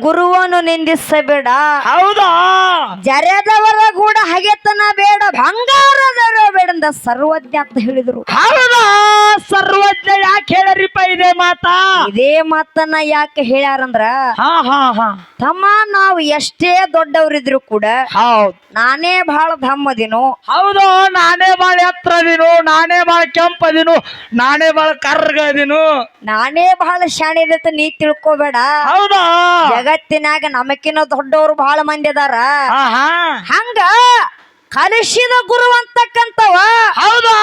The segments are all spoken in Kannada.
ಗುರುವನ್ನು ನಿಂದಿಸಬೇಡ. ಹೌದಾ? ಜರೆದವರ ಕೂಡ ಹಗೆತನ ಬೇಡ ಬಂಗಾರದ ಬೇಡಂದ ಸರ್ವಜ್ಞ ಅಂತ ಹೇಳಿದ್ರು. ಹೌದಾ? ಸರ್ವಜ್ಞ ಯಾಕೆ ಹೇಳರಿಪ್ಪ ಇದೆ ಮಾತಾ? ಇದೇ ಮಾತನ್ನ ಯಾಕೆ ಹೇಳ್ಯಾರಂದ್ರ ಹಾ ಹಾ ಹಾ. ತಮ್ಮ ನಾವು ಎಷ್ಟೇ ದೊಡ್ಡವರಿದ್ರು ಕೂಡ ಹೌದು. ನಾನೇ ಬಹಳ ಧಮ್ಮದಿನು. ಹೌದು ನಾನೇ ಬಾಳ ಎತ್ತರದಿನು ನಾನೇ ಬಾಳ ಕೆಂಪದಿನು ನಾನೇ ಬಾಳ ಕರ್ಗದಿನು. ನಾನೇ ಬಹಳ ಶಾಣೆದತ್ತ ನೀ ತಿಳ್ಕೊಬೇಡ. ಹೌದಾ? ಜಗತ್ತಿನಾಗ ನಮಕಿನ ದೊಡ್ಡವರು ಬಹಳ ಮಂದಿ ಅದಾರ. ಹಂಗ ಕಲಿಸಿದ ಗುರು ಅಂತಕ್ಕಂತವ ಹೌದಾ.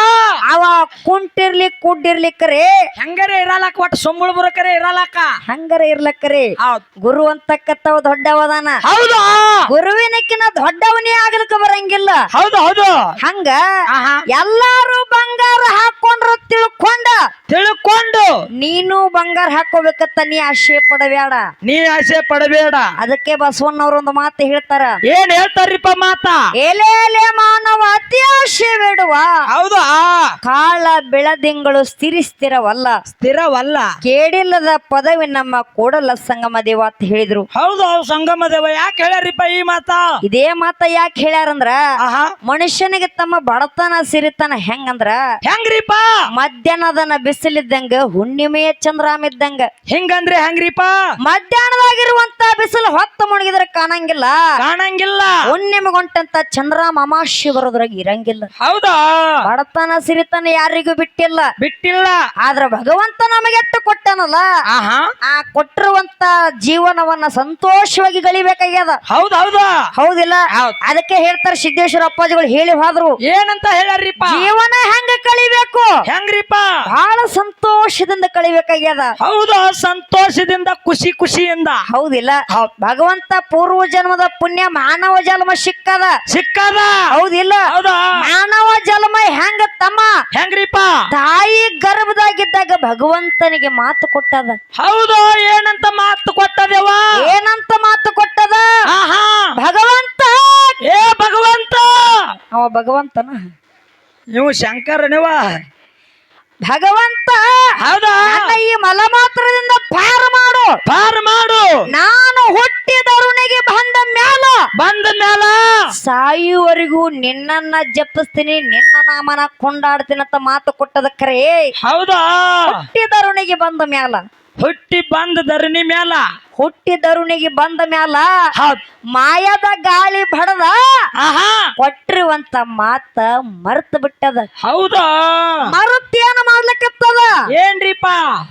ಅವ ಕುಂಟಿರ್ಲಿ ಕುಡ್ಡಿರ್ಲಿಕ್ಕರೆ. ಹೆಂಗರೆ ಇರಲಕ್ಕ ಒಟ್ಟು ಸೊಂಬಳ ಬರಕರೆ ಇರಲಕ್ಕ? ಹಂಗರ ಇರ್ಲಕ್ಕರಿ. ಹೌದ್. ಗುರು ಅಂತಕ್ಕಂತವ ದೊಡ್ಡವದಾನ. ಹೌದು. ಗುರುವಿನಕ್ಕಿನ ದೊಡ್ಡವನೇ ಆಗ್ಲಿಕ್ಕ ಬರಂಗಿಲ್ಲ. ಹೌದು ಹೌದು. ಹಂಗ ಆಹಾ. ಎಲ್ಲಾರು ಬಂಗಾರ ಹಾಕೊಂಡ್ರು ತಿಳ್ಕೊಂಡ. ತಿಳ್ಕೊಂಡು. ನೀನು ಬಂಗಾರ ಹಾಕೋಬೇಕತ್ತ ನೀ ಆಶೆ ಪಡಬೇಡ ನೀ ಆಸೆ ಪಡಬೇಡ. ಅದಕ್ಕೆ ಬಸವಣ್ಣವ್ರ ಒಂದು ಮಾತು ಹೇಳ್ತಾರ. ಏನ್ ಹೇಳ್ತಾರಿಪ್ಪ ಮಾತಾ? ಎಲೆ ಮಾನವ ಅತ್ಯಾಶೆ ಬಿಡುವ ಹೌದು ಹೌದಾ ಕಾಳ ಬೆಳದಿಂಗಳು ಸ್ಥಿರ ಸ್ಥಿರವಲ್ಲ. ಕೇಳಿಲ್ಲದ ಪದವಿ ನಮ್ಮ ಕೂಡಲ ಸಂಗಮ ದೇವ ಅಂತ ಹೇಳಿದ್ರು. ಹೌದು ಸಂಗಮ ದೇವ ಯಾಕೆ ಹೇಳ್ಯಾರಿಪ್ಪ ಈ ಮಾತ? ಇದೇ ಮಾತ ಯಾಕೆ ಹೇಳ್ಯಾರಂದ್ರ ಆಹಾ. ಮನುಷ್ಯನಿಗೆ ತಮ್ಮ ಬಡತನ ಸಿರಿತನ ಹೆಂಗಂದ್ರ ಹೆಂಗ್ರಿಪ್ಪ? ಮಧ್ಯಾಹ್ನದನ ಬಿಸಿಲಿದ್ದಂಗ ಹುಣ್ಣಿಮೆಯ ಚಂದ್ರಾಮ ಇದ್ದಂಗ ಹೆಂಗಂದ್ರೆ ಹೆಂಗ್ರಿಪ್ಪ? ಮಧ್ಯಾಹ್ನದಾಗಿರುವಂತ ಬಿಸಿಲು ಹೊತ್ತು ಮುಣಗಿದ್ರೆ ಕಾಣಂಗಿಲ್ಲ. ಕಾಣಂಗಿಲ್ಲ. ಹುಣ್ಣಿಮೆಗೊಂಟಂತ ಚಂದ್ರಾಮ ಅಮಾಶಿ ಬರೋದ್ರಾಗ ಇರಂಗಿಲ್ಲ. ಹೌದಾ? ಬಡತನ ಸಿರಿತನ ಯಾರಿಗೂ ಬಿಟ್ಟಿಲ್ಲ. ಬಿಟ್ಟಿಲ್ಲ. ಆದ್ರ ಭಗವಂತ ನಮಗೆಟ್ಟು ಕೊಟ್ಟನಲ್ಲ. ಆಹಾ. ಆ ಕೊಟ್ಟಿರುವಂತ ಜೀವನವನ್ನ ಸಂತೋಷವಾಗಿ ಗಳಿಬೇಕಾಗ್ಯದ. ಹೌದ ಹೌದಾ. ಹೌದಿಲ್ಲ? ಹೌದ್. ಅದಕ್ಕೆ ಹೇಳ್ತಾರೆ ಸಿದ್ದೇಶ್ವರ ಅಪ್ಪಾಜಿಗಳು ಹೇಳಿ ಹೋದ್ರು. ಏನಂತ ಹೇಳ್ಯಾರಿಪ್ಪ ಜೀವನ ಹೆಂಗ ಕಳಿಬೇಕು? ಹೆಂಗ್ರಿಪ್ಪ? ಬಹಳ ಸಂತೋಷದಿಂದ ಕಳಿಬೇಕಾಗ್ಯದ. ಹೌದ ಸಂತೋಷದಿಂದ ಖುಷಿ ಖುಷಿಯಿಂದ. ಹೌದಿಲ್ಲ? ಹೌದ್. ಭಗವಂತ ಪೂರ್ವ ಜನ್ಮದ ಪುಣ್ಯ ಮಾನವ ಜನ್ಮ ಸಿಕ್ಕದ. ಸಿಕ್ಕದ. ಹೌದಿಲ್ಲ. ಹೌದಾ? ಮಾನವ ಜನ್ಮ ಹೆಂಗ ತಮ್ಮ? ಹೆಂಗ್ರಿಪ್ಪ? ತಾಯಿ ಗರ್ಭದಾಗಿದ್ದಾಗ ಭಗವಂತನಿಗೆ ಮಾತು ಕೊಟ್ಟದ. ಹೌದು? ಏನಂತ ಮಾತು ಕೊಟ್ಟದೇವ? ಏನಂತ ಮಾತು ಕೊಟ್ಟದ? ಆಹಾ. ಭಗವಂತ! ಏ ಭಗವಂತ! ಅವ ಭಗವಂತನ. ನೀವು ಶಂಕರನೇವ? ಭಗವಂತ! ಹೌದಾ? ನನ್ನ ಈ ಮಲಮಾತ್ರದಿಂದ ಪಾರು ಮಾಡು. ಪಾರು ಮಾಡು. ನಾ ಬಂದ ಮ್ಯಾಲ ಸಾಯುವರೆಗೂ ನಿನ್ನನ್ನ ಜಪಿಸ್ತೀನಿ ನಿನ್ನ ನಾಮನ ಕೊಂಡಾಡ್ತೀನಿ ಅಂತ ಮಾತು ಕೊಟ್ಟದ ಖರೆ ಹೌದಾ? ಹುಟ್ಟಿದರುಣಿಗೆ ಬಂದ ಮ್ಯಾಲ. ಹುಟ್ಟಿ ಬಂದ ಧರಣಿ ಮ್ಯಾಲ. ಹುಟ್ಟಿದರುಣಿಗೆ ಬಂದ ಮ್ಯಾಲ ಮಾಯದ ಗಾಳಿ ಬಡದ ಕೊಟ್ಟಿರುವಂತ ಮಾತ ಮರ್ತ ಬಿಟ್ಟದ. ಹೌದಾ? ಮರುತ್ತೇನ ಮಾಡ್ಲಿಕ್ಕತ್ತದ? ಏನ್ರಿಪ್ಪ?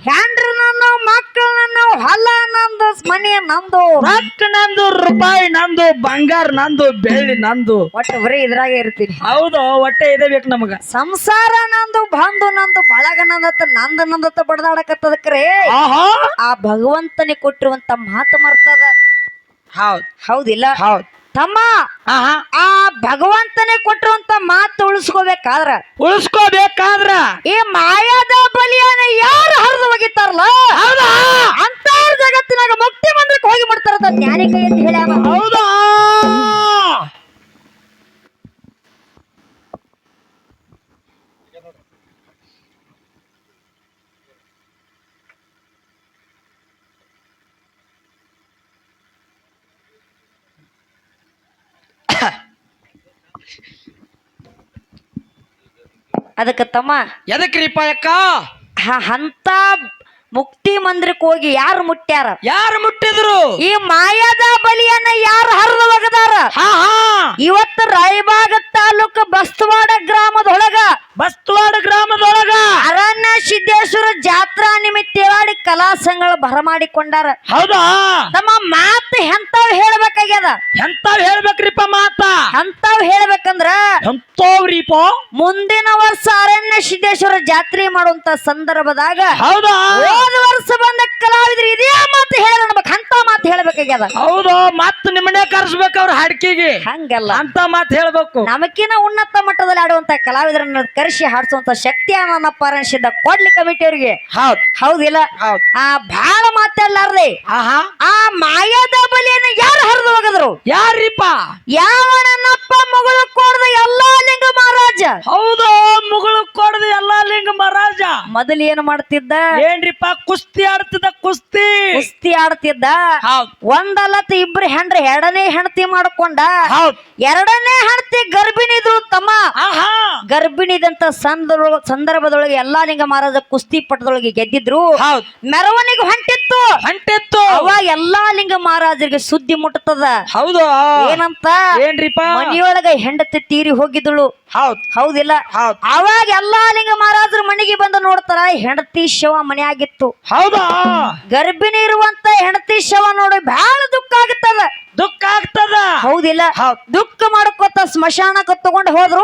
ಹ್ಯಾಂಡ್ರಿ ನನ್ನ ಮಕ್ಕಳು ನನ್ನ ಹೊಲ ನಂದು ಮನೆ ನಂದು. ರೊಕ್ಕ ನಂದು ರೂಪಾಯಿ ನಂದು ಬಂಗಾರ ನಂದು ಬೆಳ್ಳಿ ನಂದು. ಒಟ್ಟು ಬರೀ ಇದ್ರಾಗ ಇರ್ತೀನಿ. ಹೌದು ಒಟ್ಟೆ ಇದೇ ಬೇಕು ನಮಗ. ಸಂಸಾರ ನಂದು ಬಂದು ನಂದು ಬಳಗ ನಂದತ್ತ ನಂದ ನಂದತ್ತ ಬಡದಾಡಕತ್ತದ ಕರೆ ಆಹಾ. ಆ ಭಗವಂತನೇ ಕೊಟ್ಟಿರುವಂತ ಮಾತು ಮರ್ತದ? ಹೌದ್. ಹೌದಿಲ್ಲ? ಹೌದ್. ತಮ್ಮ ಆಹಾ. ಆ ಭಗವಂತನೇ ಕೊಟ್ಟಿರುವಂತ ಮಾತು ಉಳಿಸ್ಕೋಬೇಕಾದ್ರ? ಉಳಿಸ್ಕೋಬೇಕಾದ್ರ? ಈ ಮಾಯಾದ ಬಲಿಯನ್ನ ಯಾರು ಹರಿದು ಹೋಗಿತ್ತಾರಲ್ಲ? ಹೌದಾ? ಅಂತ ಜಗತ್ತಿನಾಗ ಮುಕ್ತಿ ಮಂದಿರಕ್ಕೆ ಹೋಗಿ ಮಾಡ್ತಾರದ ಜ್ಞಾನಿಕ ಅಂತ ಹೇಳ ಹೌದಾ? ಅದಕ್ಕೆ ತಮ್ಮ ಎದಕ್ರಿಪ್ಪ ಅಕ್ಕ? ಹ- ಅಂತ ಮುಕ್ತಿ ಮಂದಿರಕ್ಕೆ ಹೋಗಿ ಯಾರು ಮುಟ್ಟ್ಯಾರ? ಯಾರು ಮುಟ್ಟಿದ್ರು? ಈ ಮಾಯಾದ ಬಲಿಯನ್ನ ಯಾರು ಹರಿದು ಒಗದಾರ? ಇವತ್ತು ರಾಯಬಾಗ ತಾಲೂಕು ಬಸ್ತವಾಡ ಗ್ರಾಮದೊಳಗ ಬಸ್ತವಾಡ ಗ್ರಾಮದೊಳಗ ಅರಣ್ಯ ಸಿದ್ದೇಶ್ವರ ಜಾತ್ರಾ ನಿಮಿತ್ತವಾಗಿ ಕಲಾ ಸಂಘಗಳು ಬರಮಾಡಿಕೊಂಡಾರ ಹೌದಾ? ತಮ್ಮ ಮಾತು ಎಂತಾವ್ ಹೇಳ್ಬೇಕಾಗ್ಯದ? ಎಂತಾವ್ ಹೇಳ್ಬೇಕ್ರಿಪ್ಪ ಮಾತ? ಅಂತಾವ್ ಹೇಳ್ಬೇಕಂದ್ರ ಎಂತವ್ರಿಪ್ಪ? ಮುಂದಿನ ವರ್ಷ ಅರಣ್ಯ ಸಿದ್ದೇಶ್ವರ ಜಾತ್ರೆ ಮಾಡುವಂತ ಸಂದರ್ಭದಾಗ ಹೌದಾ? ಹೋದ ವರ್ಷ ಬಂದ ಕಲಾವಿದ್ರು ಇದೇ ಮಾತು ಹೇಳಬೇಕು ಅಂತ ಹೌದು ಮತ್ ನಿಮ್ಮನೇ ಕರ್ಸ್ಬೇಕು ಅವ್ರ ಹಾಡ್ಕಿಗೆ. ಹಂಗಲ್ಲ. ಅಂತ ಮಾತ್ ಹೇಳ್ಬೇಕು. ನಮಕಿನ ಉನ್ನತ ಮಟ್ಟದಲ್ಲಿ ಆಡುವಂತ ಕಲಾವಿದರನ್ನ ಕರೆಸಿ ಹಾಡಿಸುವಂತ ಶಕ್ತಿ ನನ್ನ ಅನಿಸಿದ್ದ ಕೊಡ್ಲಿ ಕಮಿಟಿ ಅವರಿಗೆ. ಹೌದ್. ಹೌದಿಲ್ಲ? ಹೌದ್. ಆ ಬಹಳ ಮಾತಾಡ್ಲಾರ್ದೆ. ಆಹಾ. ಆ ಮಾಯಾದ ಬಲಿಯನ್ನು ಯಾರು ಹರಿದು ಹೋಗದ್ರು? ಯಾರಿಪ್ಪ? ಯಾವನನ್ನಪ್ಪ ಮಗಳು ಕೊಡದ ಎಲ್ಲಾ ಲಿಂಗ ಮಹಾರಾಜ. ಹೌದು ಮಗಳು ಕೊಡದ ಎಲ್ಲಾ ಲಿಂಗ ಮಹಾರಾಜ. ಮೊದಲು ಏನು ಮಾಡ್ತಿದ್ದ? ಏನ್ರಿಪ್ಪ ಕುಸ್ತಿ ಆಡ್ತಿದ್ದ ಕುಸ್ತಿ. ಕುಸ್ತಿ ಆಡ್ತಿದ್ದ? ಹೌದ್ ಒಂದಲ್ಲತ್ತ ಇಬ್ರು ಹೆಂಡ್ರಿ ಎರಡನೇ ಹೆಂಡತಿ ಮಾಡ್ಕೊಂಡ ಹೌದ್. ಎರಡನೇ ಹೆಂಡತಿ ಗರ್ಭಿಣಿದ್ರು ತಮ್ಮ. ಆಹಾ. ಗರ್ಭಿಣಿದಂತ ಸಂದರ್ಭ ಸಂದರ್ಭದೊಳಗೆ ಎಲ್ಲಾ ಲಿಂಗ ಮಹಾರಾಜ ಕುಸ್ತಿ ಪಟದೊಳಗೆ ಗೆದ್ದಿದ್ರು. ಹೌದ್. ಮೆರವಣಿಗೆ ಹೊಂಟಿತ್ತು. ಹೊಂಟಿತ್ತು. ಅವಾಗ ಎಲ್ಲಾ ಲಿಂಗ ಮಹಾರಾಜರಿಗೆ ಸುದ್ದಿ ಮುಟ್ಟತದ ಹೌದು? ಏನಂತ? ಏನ್ರಿಪ್ಪ ಮನೆಯೊಳಗ ಹೆಂಡತಿ ತೀರಿ ಹೋಗಿದ್ದಳು. ಹೌದ್. ಹೌದಿಲ್ಲ? ಹೌದ್. ಅವಾಗ ಎಲ್ಲಾ ಲಿಂಗ ಮಹಾರಾಜರ ಮನೆಗೆ ಬಂದು ನೋಡ್ತಾರ ಹೆಂಡತಿ ಶವ ಮನೆಯಾಗಿತ್ತು. ಹೌದಾ? ಗರ್ಭಿಣಿ ಇರುವಂತ ಹೆಂಡತಿ ಶವ ನೋಡಿ ಬಹಳ ದುಃಖ ಆಗುತ್ತದ ದುಃಖ ಆಗ್ತದ. ಹೌದಿಲ್ಲ? ಹೌದ್. ದುಃಖ ಮಾಡ್ಕೋತ ಸ್ಮಶಾನಕ್ಕೆ ತಗೊಂಡು ಹೋದ್ರು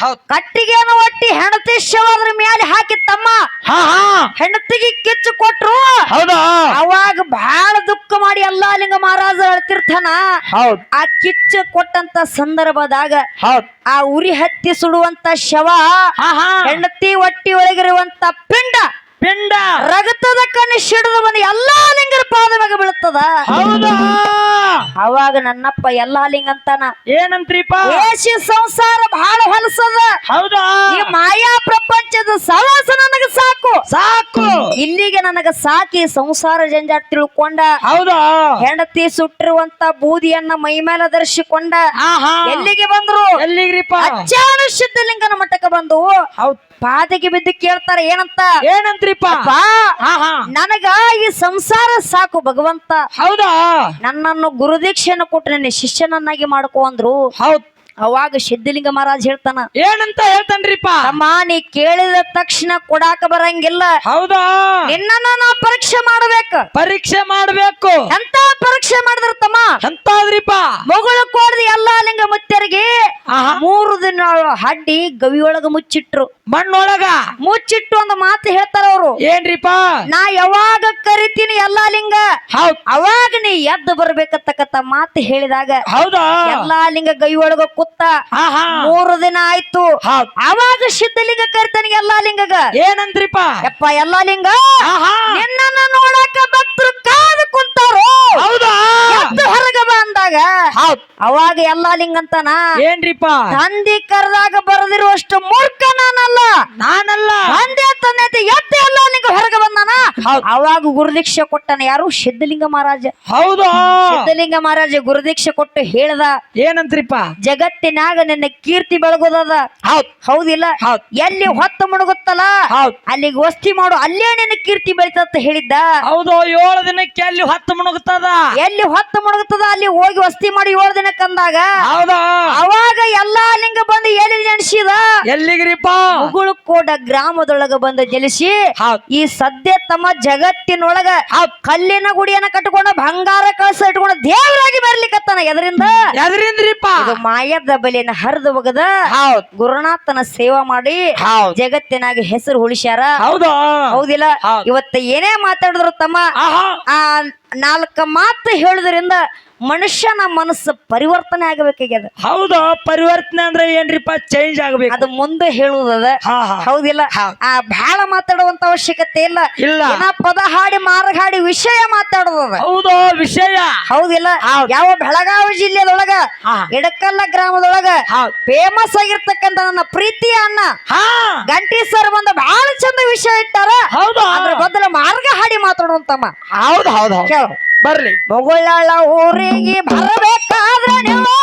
ಹೌದ್. ಕಟ್ಟಿಗೆನ ಒಟ್ಟಿ ಹೆಂಡತಿ ಶವ ಅದ್ರ ಮೇಲೆ ಹಾಕಿತ್ತಮ್ಮ. ತಮ್ಮ ಹಾ ಹಾ. ಹೆಂಡತಿಗೆ ಕಿಚ್ಚು ಕೊಟ್ರು. ಹೌದಾ? ಅವಾಗ ಬಹಳ ದುಃಖ ಮಾಡಿ ಎಲ್ಲಾ ಲಿಂಗ ಮಹಾರಾಜ ಅಳ್ತಿರ್ತಾನ ಹೌದ್. ಆ ಕಿಚ್ಚು ಕೊಟ್ಟಂತ ಸಂದರ್ಭದಾಗ ಹೌದ್. ಆ ಉರಿ ಹತ್ತಿ ಸುಡುವಂತ ಶವ ಹಾ ಹಾ. ಹೆಂಡತಿ ಒಟ್ಟಿ ಒಳಗಿರುವಂತ ಪಿಂಡ ಪಿಂಡ. ರಗತದ ಕಣ್ಣು ಸಿಡಿದು ಬಂದು ಎಲ್ಲಾ ಲಿಂಗರ ಪಾದವಾಗ ಬೀಳುತ್ತದ? ಹೌದಾ? ಅವಾಗ ನನ್ನಪ್ಪ ಎಲ್ಲಾ ಲಿಂಗ ಅಂತಾನ. ಏನಂತ್ರಿಪ್ಪ? ಏಸಿ ಸಂಸಾರ ಬಹಳ ಹೊಲಸದ. ಹೌದಾ? ಈ ಮಾಯಾ ಪ್ರಪಂಚದ ಸವಾಸ ನನಗ ಸಾಕು. ಇಲ್ಲಿಗೆ ನನಗ ಸಾಕಿ ಸಂಸಾರ ಜಂಜಾಟ ತಿಳ್ಕೊಂಡ. ಹೌದಾ? ಹೆಂಡತಿ ಸುಟ್ಟಿರುವಂತ ಬೂದಿಯನ್ನ ಮೈ ಮೇಲೆ ಧರಿಸಿಕೊಂಡ. ಎಲ್ಲಿಗೆ ಬಂದ್ರು? ಎಲ್ಲಿಗ್ರಿಪ್ಪ? ಅಚ್ಚಾಣ ಸಿದ್ಧಲಿಂಗನ ಮಠಕ್ಕೆ ಬಂದು ಹೌದ್. ಪಾದಕ್ಕೆ ಬಿದ್ದು ಕೇಳ್ತಾರ ಏನಂತ? ಏನಂತ್ರಿಪ್ಪ? ನನಗ ಈ ಸಂಸಾರ ಸಾಕು ಭಗವಂತ. ಹೌದಾ? ನನ್ನನ್ನು ಗುರುದೀಕ್ಷೆಯನ್ನು ಕೊಟ್ಟು ನನ್ನ ಶಿಷ್ಯನನ್ನಾಗಿ ಮಾಡ್ಕೊ ಅಂದ್ರು. ಹೌದ್. ಅವಾಗ ಸಿದ್ಧಲಿಂಗ ಮಹಾರಾಜ್ ಹೇಳ್ತಾನ ಏನಂತ ಹೇಳ್ತಾನ್ರಿಪ್ಪ? ಅಮ್ಮ ನೀ ಕೇಳಿದ ತಕ್ಷಣ ಕೊಡಾಕ ಬರಂಗಿಲ್ಲ. ಹೌದಾ? ನಿನ್ನನ್ನ ನಾ ಪರೀಕ್ಷೆ ಮಾಡಬೇಕು. ಪರೀಕ್ಷೆ ಮಾಡಬೇಕು. ಎಂತ ಪರೀಕ್ಷೆ ಮಾಡಿದ್ರ ತಮ್ಮ? ಎಂತಾದ್ರಿಪ್ಪ? ಮಗಳು ಕೋಡ್ದ ಎಲ್ಲಾ ಲಿಂಗ ಮುತ್ತರಿಗೆ ಮೂರು ದಿನ ಹಡ್ಡಿ ಗವಿಯೊಳಗ ಮುಚ್ಚಿಟ್ರು. ಮಣ್ಣೊಳಗ? ಮುಚ್ಚಿಟ್ಟು ಒಂದು ಮಾತು ಹೇಳ್ತಾರ ಅವ್ರು. ಏನ್ರಿಪ್ಪ? ನಾ ಯಾವಾಗ ಕರಿತೀನಿ ಎಲ್ಲಾ ಲಿಂಗ? ಅವಾಗ ನೀ ಎದ್ದು ಬರ್ಬೇಕತ್ತಕ್ಕಂತ ಮಾತು ಹೇಳಿದಾಗ ಹೌದಾ? ಎಲ್ಲಾ ಲಿಂಗ ಗವಿಯೊಳಗ ಒಳಗ ಆಹಾ. ಮೂರು ದಿನ ಆಯ್ತು. ಅವಾಗ ಸಿದ್ಧಲಿಂಗ ಕರಿತಾನೆ ಎಲ್ಲಾ ಲಿಂಗಗ. ಏನಂದ್ರಿಪ್ಪ? ಯಪ್ಪ ಎಲ್ಲಾ ಲಿಂಗ? ಆಹಾ. ನಿನ್ನನ್ನ ನೋಡಕ ಭಕ್ತರು ಕಾದು ಕುಂತಾರು? ಹೌದಾ? ಹೊರಗ ಬಂದಾಗ ಅವಾಗ ಎಲ್ಲ ಲಿಂಗ ಅಂತಾನ ಏನ್ರಿಪ್ಪ ತಂದಿ ಕರೆದಾಗ ಬರದಿರುವಷ್ಟು ಮೂರ್ಖ ನಾನಲ್ಲ. ನಾನಲ್ಲ. ತಂದೆ ತಂದೆ ಎತ್ತ ಎದ್ದು ಎಲ್ಲಾ ಲಿಂಗ ಹೊರಗ ಬಂದಾನ. ಅವಾಗ ಗುರುದೀಕ್ಷೆ ಕೊಟ್ಟನ ಯಾರು? ಸಿದ್ಧಲಿಂಗ ಮಹಾರಾಜ. ಹೌದು. ಸಿದ್ಧಲಿಂಗ ಮಹಾರಾಜ ಗುರುದೀಕ್ಷೆ ಕೊಟ್ಟು ಹೇಳ್ದ ಏನಂತ್ರಿಪ್ಪ ಜಗತ್ತಿನಾಗ ನಿನ್ನ ಕೀರ್ತಿ ಬೆಳಗೋದದ. ಹೌದ್. ಹೌದಿಲ್ಲ? ಹೌದ್. ಎಲ್ಲಿ ಹೊತ್ತು ಮುಣಗುತ್ತಲ್ಲ ಹೌದ್. ಅಲ್ಲಿಗೆ ವಸ್ತಿ ಮಾಡು ಅಲ್ಲೇ ನಿನ್ನ ಕೀರ್ತಿ ಬೆಳಿತಂತ ಹೇಳಿದ್ದ. ಹೌದು ಏಳು ದಿನಕ್ಕೆ ಅಲ್ಲಿ ಹೊತ್ತು ಮುಣಗುತ್ತದ ಎಲ್ಲಿ ಹೊತ್ತು ಮುಣಗುತ್ತದ ಅಲ್ಲಿ ಹೋಗಿ ವಸ್ತಿ ಮಾಡಿ ಏಳು ದಿನಕ್ಕೆ ಅಂದಾಗ ಹೌದಾ? ಅವಾಗ ಎಲ್ಲಾ ಲಿಂಗ ಬಂದು ಎಲ್ಲಿ ಜನಿಸಿದ ಎಲ್ಲಿಗ್ರಿಪ್ಪ? ಮುಗುಳುಕೋಡ ಗ್ರಾಮದೊಳಗ ಬಂದು ಜಲಿಸಿ ಈ ಸದ್ಯ ತಮ್ಮ ಜಗತ್ತಿನೊಳಗ ಕಲ್ಲಿನ ಗುಡಿಯನ್ನ ಕಟ್ಟಿಕೊಂಡು ಬಂಗಾರ ಕಳಸ ಇಟ್ಕೊಂಡು ದೇವರಾಗಿ ಬರ್ಲಿಕ್ಕತ್ತಾನ ಎದರಿಂದ? ಎದರಿಂದ್ರಿಪ್ಪ? ಮಾಯದ ಬಲಿನ ಹರಿದು ಒಗದ ಗುರುನಾಥನ ಸೇವಾ ಮಾಡಿ ಜಗತ್ತಿನಾಗಿ ಜಗತ್ತಿನಾಗ ಹೆಸರು ಉಳಿಸ್ಯಾರ. ಹೌದಾ? ಹೌದಿಲ್ಲ? ಇವತ್ತ ಏನೇ ಮಾತಾಡಿದ್ರು ತಮ್ಮ ಆ ನಾಲ್ಕ ಮಾತು ಹೇಳುದ್ರಿಂದ ಮನುಷ್ಯನ ಮನಸ್ಸು ಪರಿವರ್ತನೆ ಆಗಬೇಕಾಗ್ಯದ. ಹೌದು ಪರಿವರ್ತನೆ ಅಂದ್ರೆ ಏನ್ರಿಪ್ಪ? ಚೇಂಜ್ ಆಗ್ಬೇಕು. ಅದು ಮುಂದೆ ಹೇಳುವುದದ. ಹೌದಿಲ್ಲ? ಆ ಬಹಳ ಮಾತಾಡುವಂತ ಅವಶ್ಯಕತೆ ಇಲ್ಲ. ಇಲ್ಲ. ಪದ ಹಾಡಿ ಮಾರ್ಗ ಹಾಡಿ ವಿಷಯ ಮಾತಾಡುವುದ ಹೌದು ವಿಷಯ. ಹೌದಿಲ್ಲ? ಹೌದ್. ಯಾವ ಬೆಳಗಾವಿ ಜಿಲ್ಲೆದೊಳಗ. ಎಡಕಲ್ಲ ಗ್ರಾಮದೊಳಗ ಫೇಮಸ್ ಆಗಿರ್ತಕ್ಕಂತ ನನ್ನ ಪ್ರೀತಿಯ ಅಣ್ಣ ಹಾ. ಗಂಟಿ ಸರ್ ಒಂದು ಬಹಳ ಚಂದ ವಿಷಯ ಇಟ್ಟಾರ. ಹೌದು ಅದ್ರ ಬದಲು ಮಾರ್ಗ ಹಾಡಿ ಮಾತಾಡುವಂತಮ್ಮ. ಹೌದು ಹೌದು. ಕೇಳು. ಬರ್ಲಿ. ಮುಗುಳಳ ಊರಿಗೆ ಬರಬೇಕಾದ್ರೆ ನೀವು.